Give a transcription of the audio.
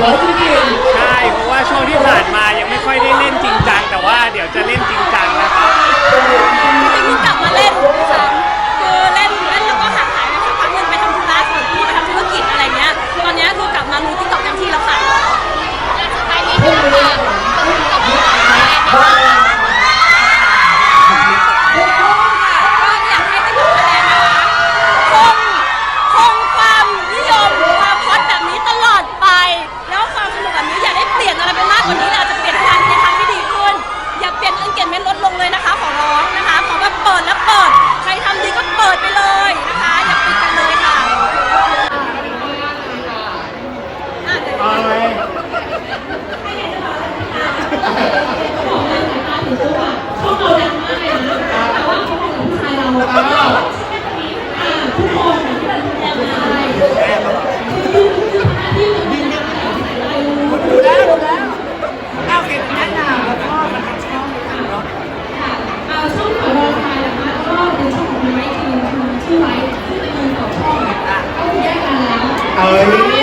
마무리해요. ดูแล้วดูแล้วเอาเก็บแนะนำแล้วก็มันเช่องทางเนาะค่ะเอาช่องของเราไทยนะคะก็เป็ช่องของไม้ทีมชื่ไม้ที่เป็นเงินต่อช่องอะก็แยกกันแล้วเอ้